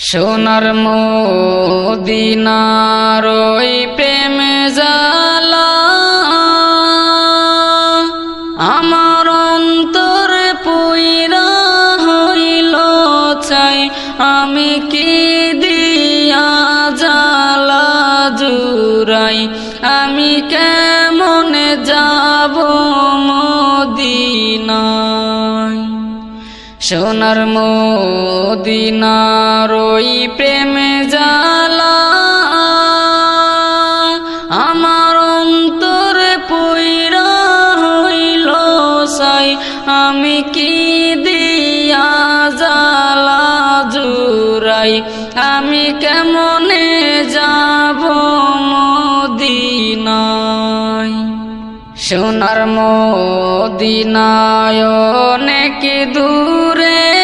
সোনার মদিনার ওই প্রেম জালা আমার অন্তর পুইরা হইল চাই, আমি কি দিয়া জালা জুরাই আমি কেমন যাব মদিনায়? সোনার মদিনার ওই প্রেম জালা আমার অন্তর পুইরা হইল সাই। আমি কি দিয়া জালা জুরাই আমি কেমনে যাব মদিনায়? সোনার মদিনায় অনেক দূরে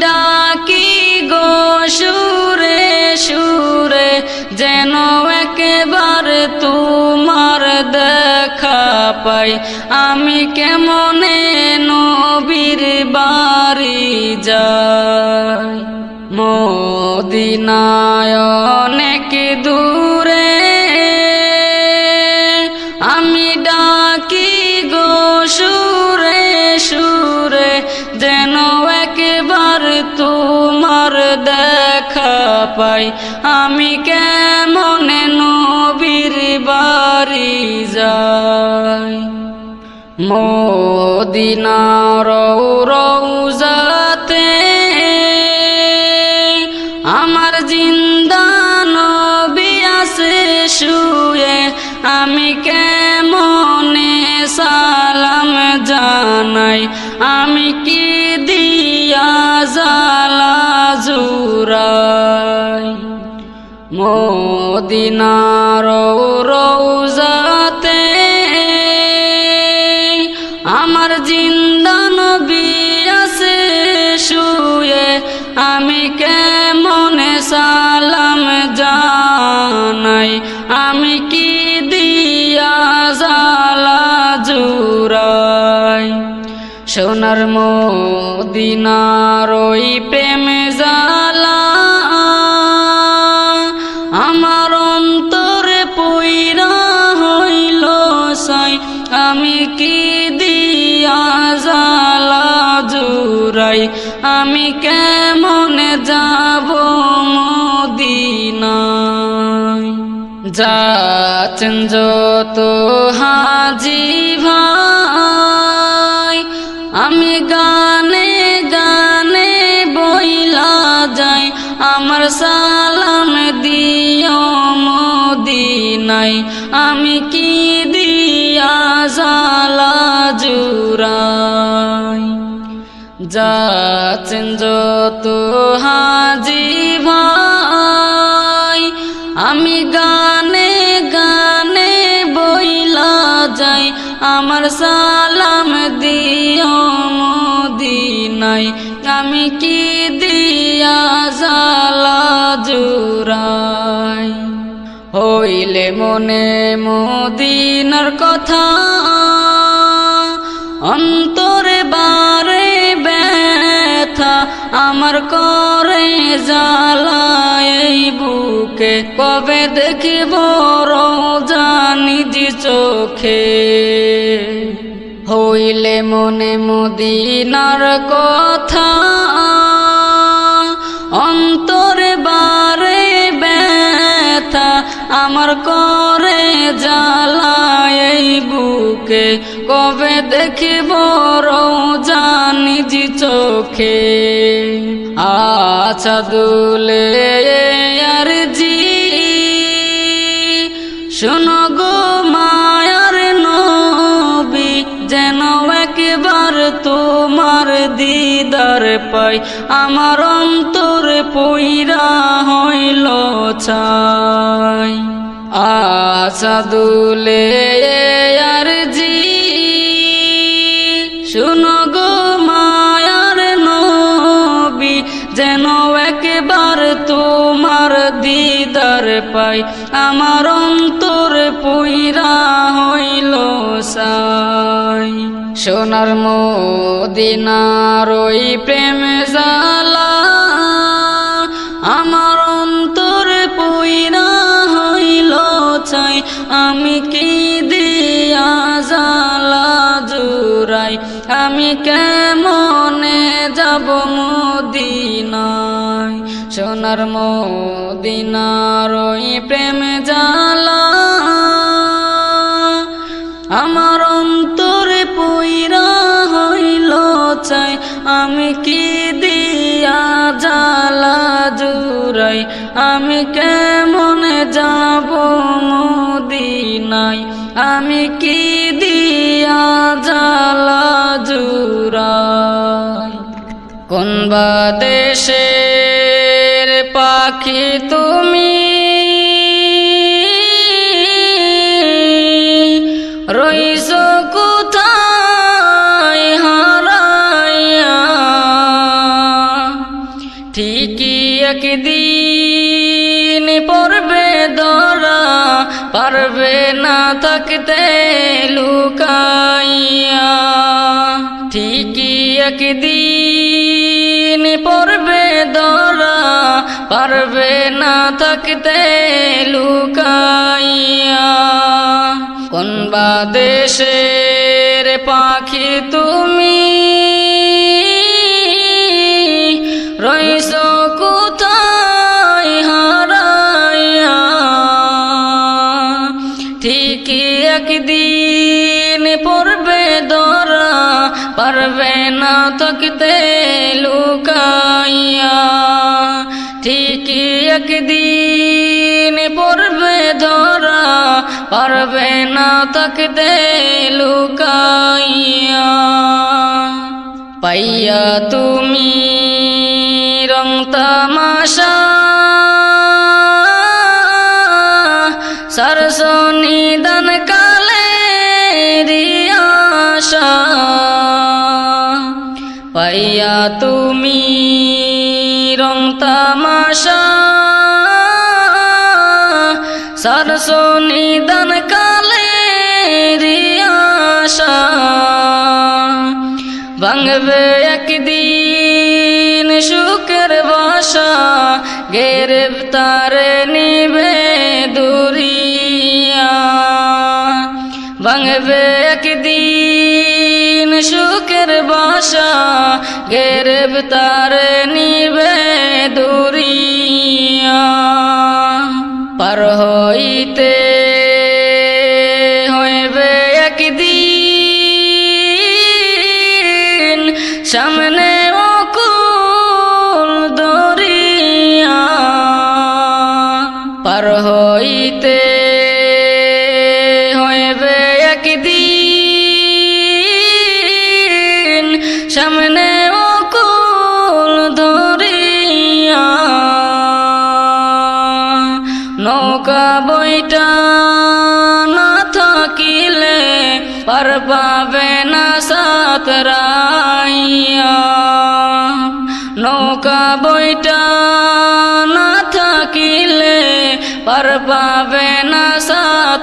ডাকি গো সুরে সুরে, যেন একেবার তোমার দেখা পাই। আমি কেমনে নবীর বাড়ি যাই? মদিনায় অনেক দূরে পাই। আমি কেমন নবীর বাড়ি যাই? মদিনার মদিনার রৌজাতে আমার জিন্দা নবী শুয়ে আমি কেমনে সালাম জানাই? আমি কি দিয়া জালা জুরাই সোনার মদিনার ওই প্রেম জালা যাচ্ছেন যত হাজি ভাই, আমি গানে গানে বইলা যাই, আমার সালাম দিও মদিনাই আমি কি দিয়া জালা জুরাই যাচ্ছেন যত হাজি ভাই, আমি গানে আমার সালাম দিও মদিনাই আমি কি দিয়া জালা জুরাই হইলে মনে মোদিনার কথা আমার করে জ্বালায় বুকে। কবে দেখিব জানি যে চোখে? হইলে মনে মদিনার কথা। অন্তরে বারে ব্যথা। আমার করে জ্বালায় বুকে। কবে দেখিব যে চোখে? আচ্ছা দুলে আর জি। শোনো গো মায়ার নবী, যেন একবার তোমার দিদার পাই। আমার অন্তর পইরা হইল চাই আশা দুলে আর জি। শুনো গো মায়ার নবী, যেন একবার তোমার দিদার পাই। আমার অন্তর পুইরা হইল সাই। সোনার ওই প্রেম আমি কেমনে যাব মদিনায়? সোনার মদিনার প্রেম জালা আমার অন্তরে পইরা হইল চাই, আমি কি দিয়া জালা জুরাই আমি কেমনে যাব মদিনাই আমি কি দিয়া জালা কোন বা পাখি তুমি। রইস কোথায় হারাইয়া? ঠিকই একদিন পড়বে দরা পারবে না থাকতে লুকাইয়া। ঠিকই একদিন দরা পারবে না থাকতে লুকাইয়া। কোন বা দেশের পাখি তুমি? একদিন পড়বে ধরা, পারবে না থাকতে লুকাইয়া। পাইয়া তুমি রং তামাশা, সরস নিদন কালে রিয়াশা পাইয়া তুমি রং তামাশা সরস নিদন কালে রিয়াশা ভাঙবে একদিন সুখের বাসা গ্রেফতার নিবে দুরিয়া ভাঙবে একদিন সুখের বাসা গ্রেফতার নিবে দুরিয়া পার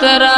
ترى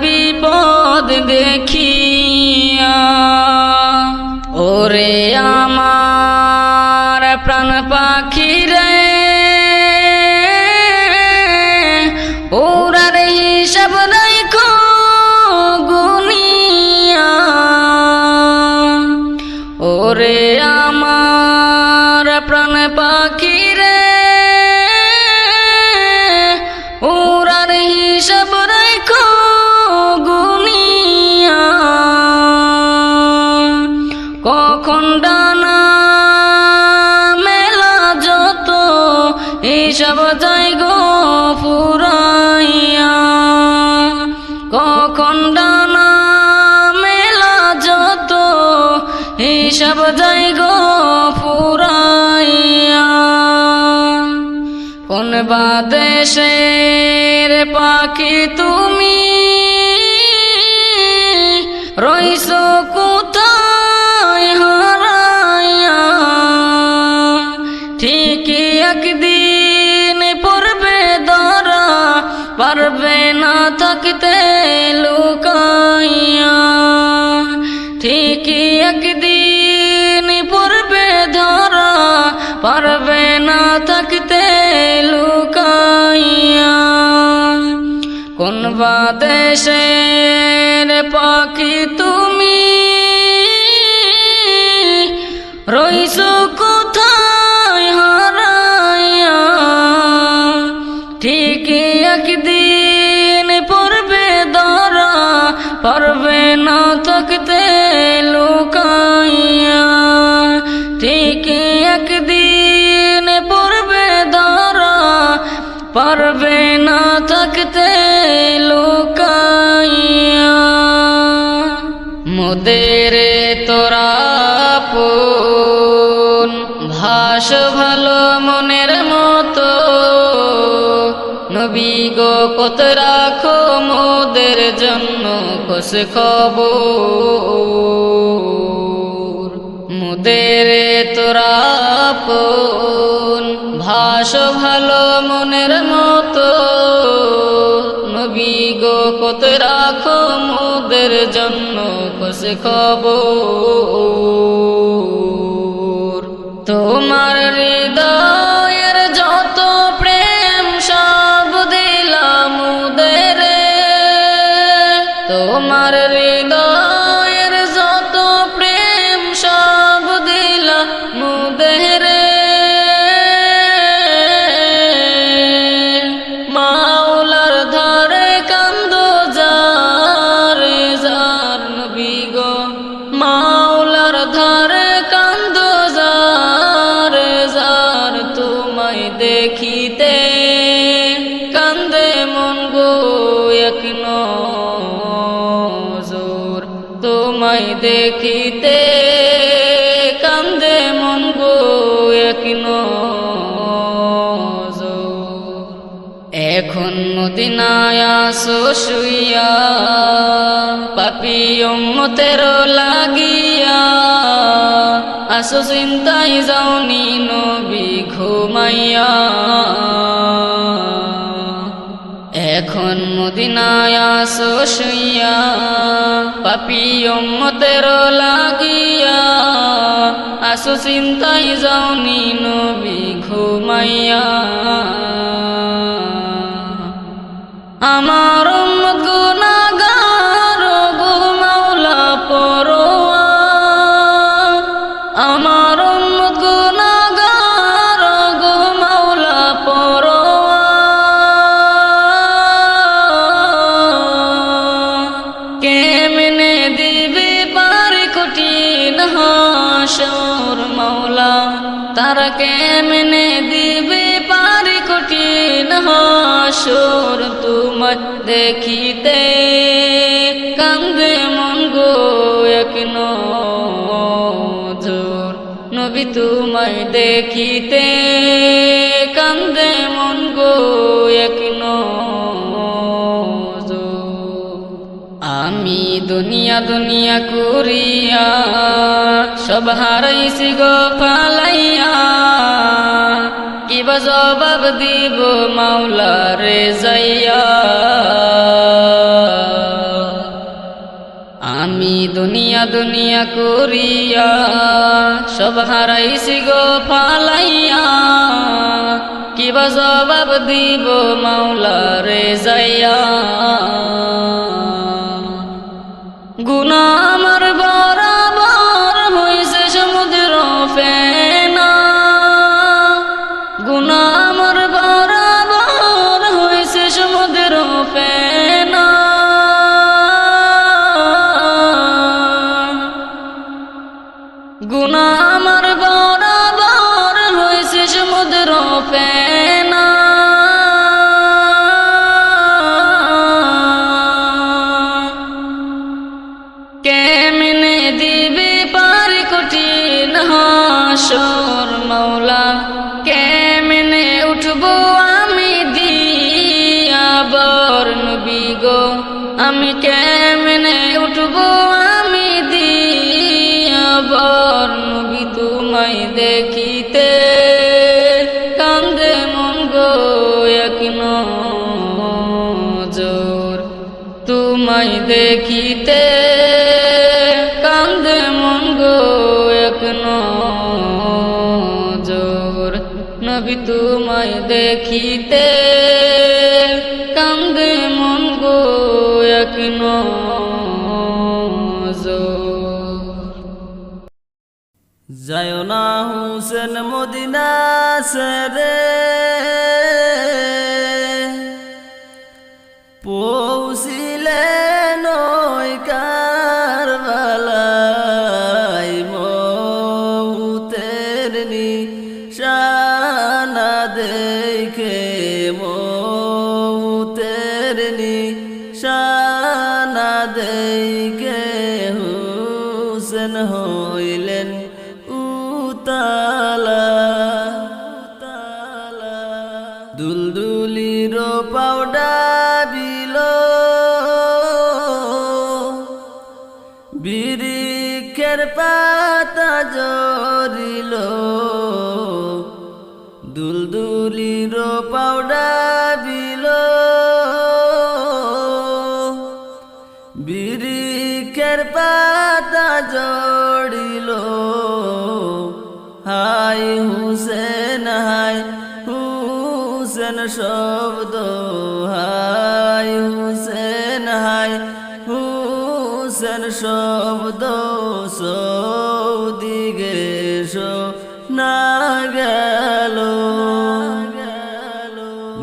বিপদ দেখিয়া হিসাব যাই গো ফুরাইয়া। কখন ডানা মেলা যত, হিসাব যাই গো ফুরাইয়া। কোন বা দেশের পাখি তুমি না থাকতে লুকাইয়া, ঠিকই একদিন পড়বে ধরা, পারবে না থাকতে লুকাইয়া। কোন বা দেশের পাখি একদিন পড়বে ধরা পারবে না থাকতে লুকাইয়া। মোদের তোরা পুন ভাস ভালো মনের মতো। নবী গো কত রাখো মোদের জন্য খোশ খবর। মোদের তোরা পুন ভাস ভালো মনের মতো। নবী গো কত রাখো মোদের জন্য খোশ খবর। উম্মতের লাগিয়া। আসো চিন্তাই যাওনি নবী ঘুমাইয়া। এখন মদিনায় আসো শুইয়া। পাপি উম্মতের লাগিয়া। আসো চিন্তাই যাওনি নবী ঘুমাইয়া। আমার হাসর মাওলা, তারা কেমনে দিবে পারি কঠিন হাসর তোমার দেখিতে? কান্দে মন গো এক নজর, নবী তোমায় দেখিতে। দুনিয়া দুনিয়া করিয়া, সব হারাইছি গো পালাইয়া কিবা জবাব দিব মাওলা রে যাইয়া। আমি দুনিয়া দুনিয়া করিয়া, সব হারাইছি গো পালাইয়া কিবা জবাব দিব মাওলা রে যাইয়া। গুনা আমার বরাবর হয়েছে সমুদ্র ফেনা। গুনা আমার বরাবর হয়েছে সমুদ্র ফেনা। গুনা আমার বরাবর হয়েছে সমুদ্র ফেনা। নজর তোমায় দেখিতে কান্দে মন গো এক নজর। নবী তোমায় দেখিতে কান্দে মন গো এক নজর। যায় না হুসেন মদিনা সেরে মৌতের নিশানা দেখে বিরিক্ষের পাতা জড়িল। হাই হুসেন হাই হুসেন শব্দ। হাই হুসেন হাই হুসেন শব্দ। সৌদিগে না গেল।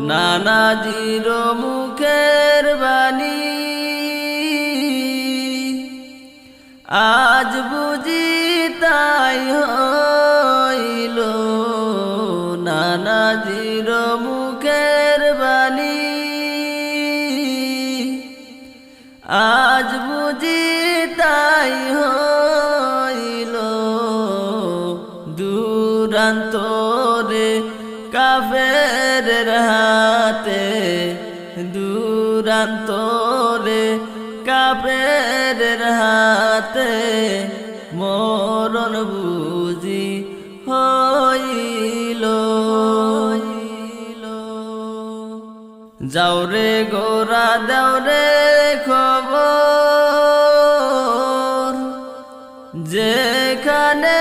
নানাজির মুখের হইল নানাজির মুখের বাণী। আজ বুঝি তাই হইল দূরান্তরে কাফের হাতে দূরান্তরে কাফের হাতে। মরণ বুঝি হইল যাও রে গোরা, দাও রে খবর। যেখানে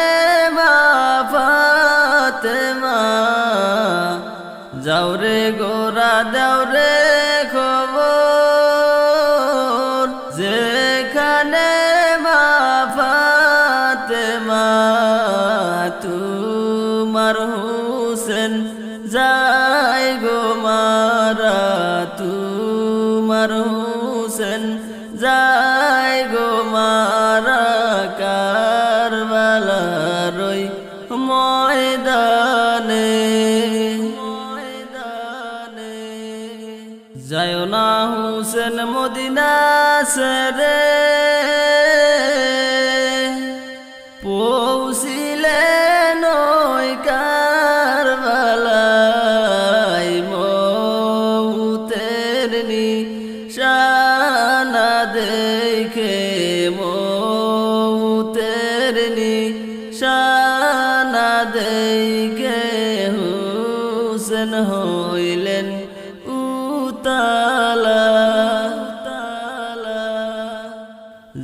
বাফাতে মা যাও রে গোরা, দাও রে ময়দানে ময়দানে। যায় না হুসেন মদিনা সেরে।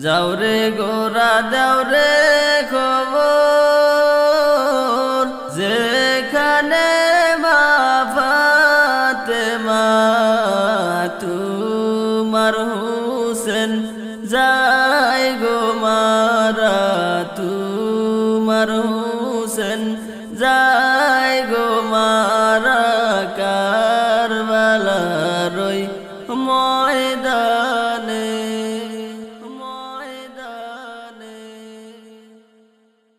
যাও রে গোরা দাও রে খবর।